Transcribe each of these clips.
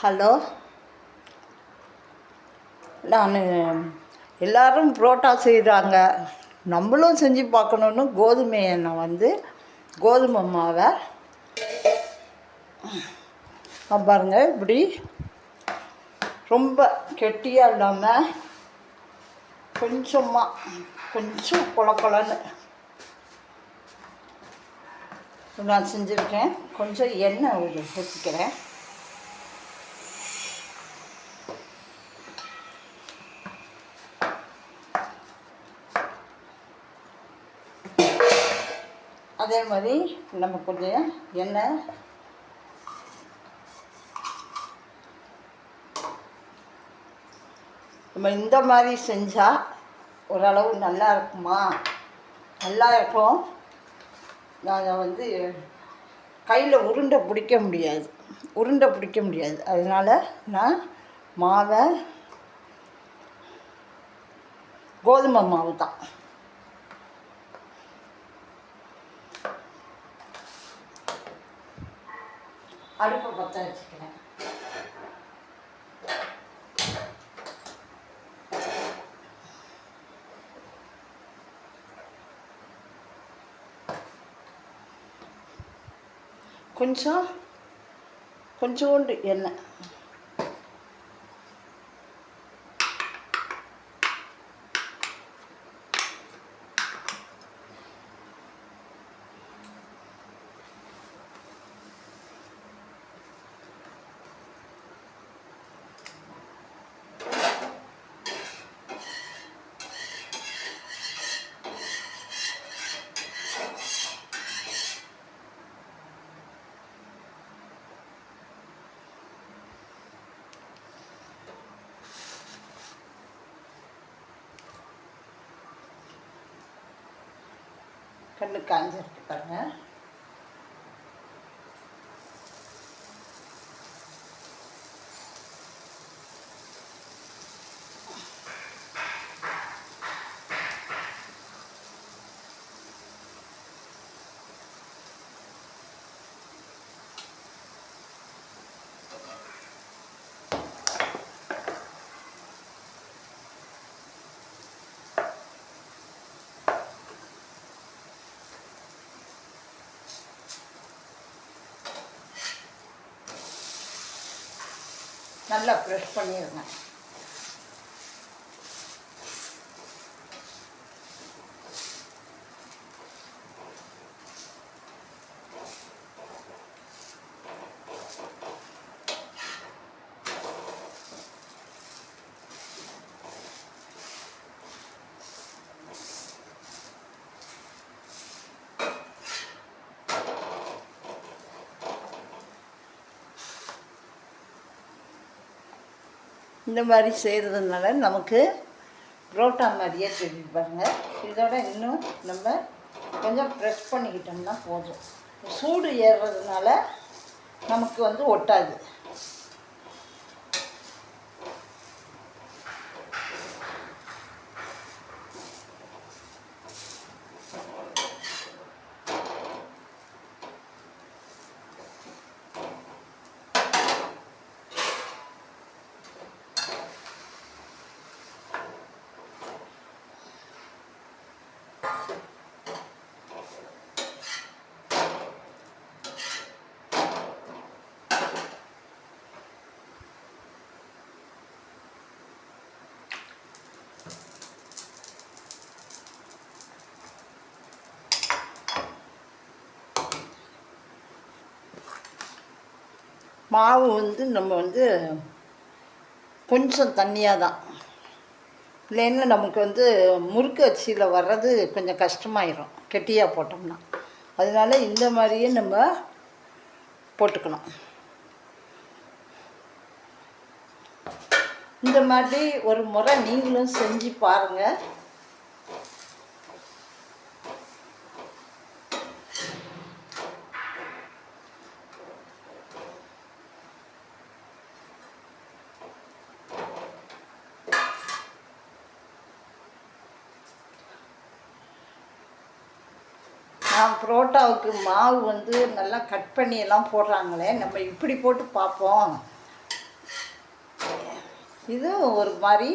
Hello. நான் எல்லாரும் புரோட்டா செய்கிறாங்க நம்மளும் செஞ்சு பார்க்கணுன்னு கோதுமை எண்ணெய் வந்து கோதுமை மாவை. பாருங்கள் இப்படி ரொம்ப கெட்டியாக இல்லாமல் கொஞ்சமாக கொஞ்சம் கொல கொலன்னு நான் செஞ்சுருக்கேன். கொஞ்சம் எண்ணெய் ஊற்றிக்கிறேன் அதே மாதிரி நம்ம கொஞ்சம் எண்ணெய். நம்ம இந்த மாதிரி செஞ்சால் ஓரளவு நல்லா இருக்குமா? நல்லா இருக்கும். நான் வந்து கையில் உருண்டை பிடிக்க முடியாது. உருண்டை பிடிக்க முடியாது. அதனால் நான் மாவை கோதுமை மாவு தான். அடுப்பை பற்ற வச்சுக்கிறேன். கொஞ்சம் கொஞ்சோண்டு எண்ணெய். கண்ணு காஞ்சிருக்கு பாருங்கள் நல்லா ப்ரெஷ் பண்ணிடுங்க இந்த மாதிரி செய்கிறதுனால நமக்கு புரோட்டா மாதிரியே தெரியும் பாருங்கள் இதோட இன்னும் நம்ம கொஞ்சம் ப்ரெஸ் பண்ணிக்கிட்டோம்னா போதும். சூடு ஏறுறதுனால நமக்கு வந்து ஒட்டாது. மாவு வந்து நம்ம வந்து கொஞ்சம் தண்ணியாக தான். இல்லைன்னா நமக்கு வந்து முறுக்கு அரிசியில் வர்றது கொஞ்சம் கஷ்டமாயிரும். கெட்டியாக போட்டோம்னா. அதனால இந்த மாதிரியே நம்ம போட்டுக்கணும். இந்த மாதிரி ஒரு முறை நீங்களும் செஞ்சு பாருங்கள் நான் புரோட்டாவுக்கு மாவு வந்து நல்லா கட் பண்ணி எல்லாம் போடுறாங்களே நம்ம இப்படி போட்டு பார்ப்போம். இது ஒரு மாதிரி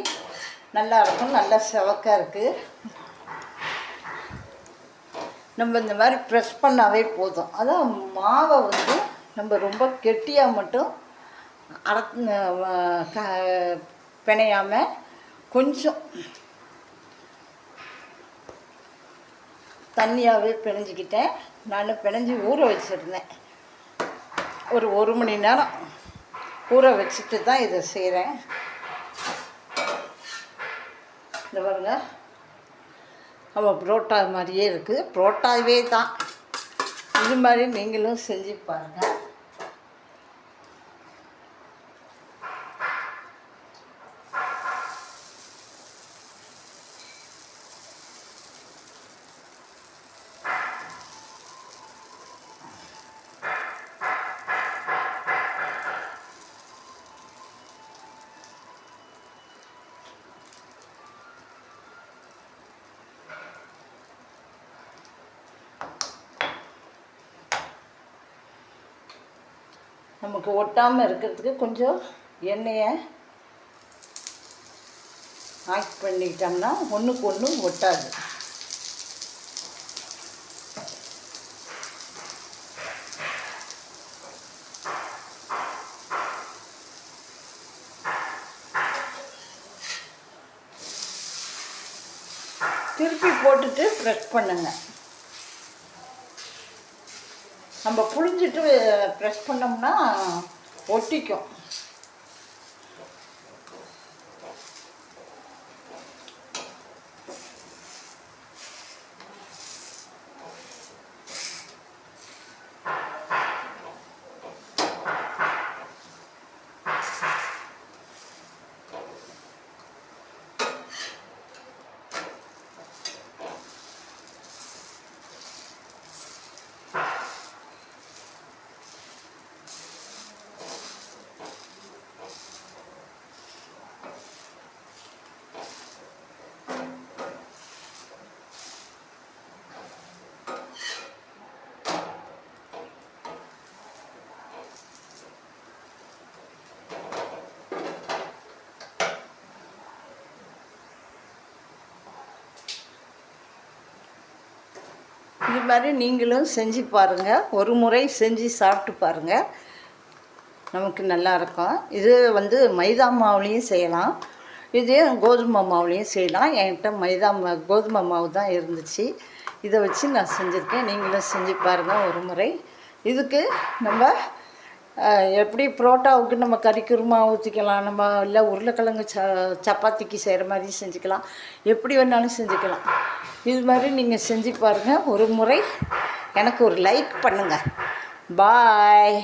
நல்லா இருக்கும் நல்லா செவக்காக இருக்குது நம்ம இந்த மாதிரி ப்ரெஸ் பண்ணாவே போதும். அதான் மாவை வந்து நம்ம ரொம்ப கெட்டியாக மட்டும் அர க பிணையாமல் கொஞ்சம் தண்ணியாகவே பிணைஞ்சிக்கிட்டேன். நான் பிணைஞ்சி ஊற வச்சுருந்தேன். ஒரு ஒரு மணி நேரம் ஊற வச்சுட்டு தான் இதை செய்கிறேன் இந்த பாருங்க. நம்ம புரோட்டா மாதிரியே இருக்குது புரோட்டாவே தான். இது மாதிரி நீங்களும் செஞ்சு பாருங்கள் நமக்கு ஒட்டாமல் இருக்கிறதுக்கு கொஞ்சம் எண்ணெயை ஆட் பண்ணிக்கிட்டோம்னா ஒன்றுக்கு ஒன்று ஒட்டாது. திருப்பி போட்டுட்டு ப்ரெஷ் பண்ணுங்கள் நம்ம புழிஞ்சிட்டு ப்ரெஸ் பண்ணோம்னா ஒட்டிக்கும். இது மாதிரி நீங்களும் செஞ்சு பாருங்கள் ஒரு முறை செஞ்சு சாப்பிட்டு பாருங்கள் நமக்கு நல்லா இருக்கும். இது வந்து மைதா மாவுலேயும் செய்யலாம். இதே கோதுமை மாவுலேயும் செய்யலாம். என்கிட்ட மைதா மா கோதுமை மாவு தான் இருந்துச்சு. இதை வச்சு நான் செஞ்சுருக்கேன். நீங்களும் செஞ்சு பாருங்கள் ஒரு முறை. இதுக்கு நம்ம எப்படி புரோட்டாவுக்கு நம்ம கறிக்குருமா ஊற்றிக்கலாம் நம்ம இல்லை உருளைக்கிழங்கு ச சப்பாத்திக்கு செய்கிற மாதிரி செஞ்சுக்கலாம். எப்படி வேணாலும் செஞ்சுக்கலாம். இது மாதிரி நீங்கள் செஞ்சு பாருங்கள் ஒரு முறை எனக்கு ஒரு லைக் பண்ணுங்கள் பாய்